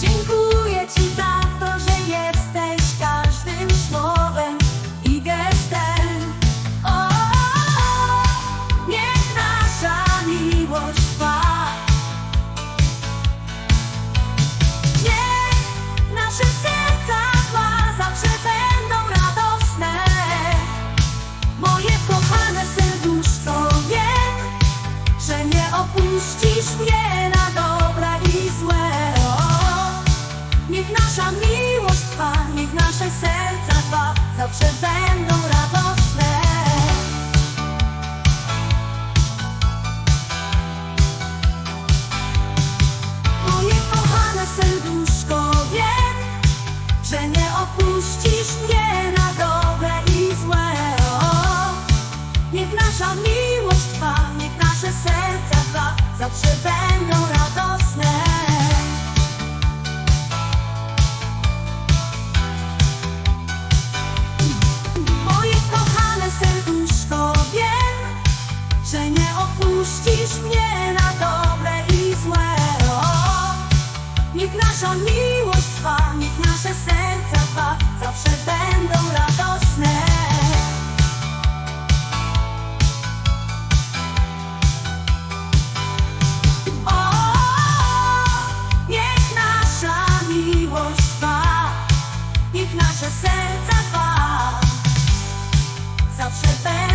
Dziękuję Ci za to, że jesteś każdym słowem i gestem. O, niech nasza miłość trwa. Niech nasze serca dwa zawsze będą radosne. Moje kochane serduszko, wiem, że nie opuścisz mnie na dole. Nasza miłość trwa, niech nasze serca dwa zawsze będą radosne. Moje kochane serduszko, wie, że nie opuścisz mnie na dobre i złe. O, niech nasza miłość trwa, niech nasze serca dwa zawsze będą radosne. Serca dwa zawsze będą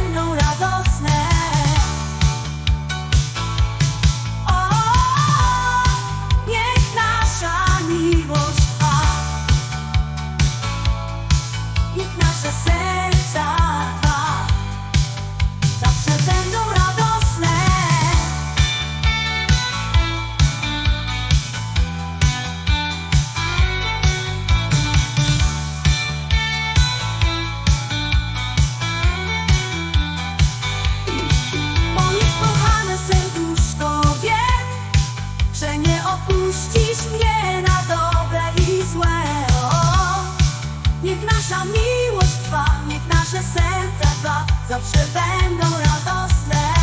zawsze będą radosne.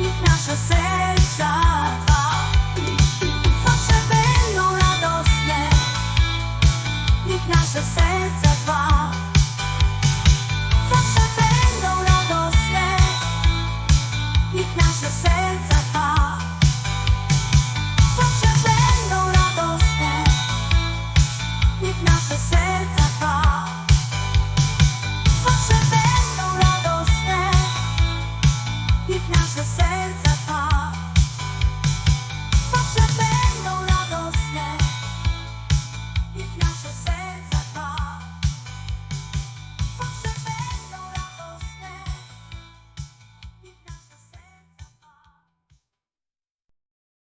Niech nasze serca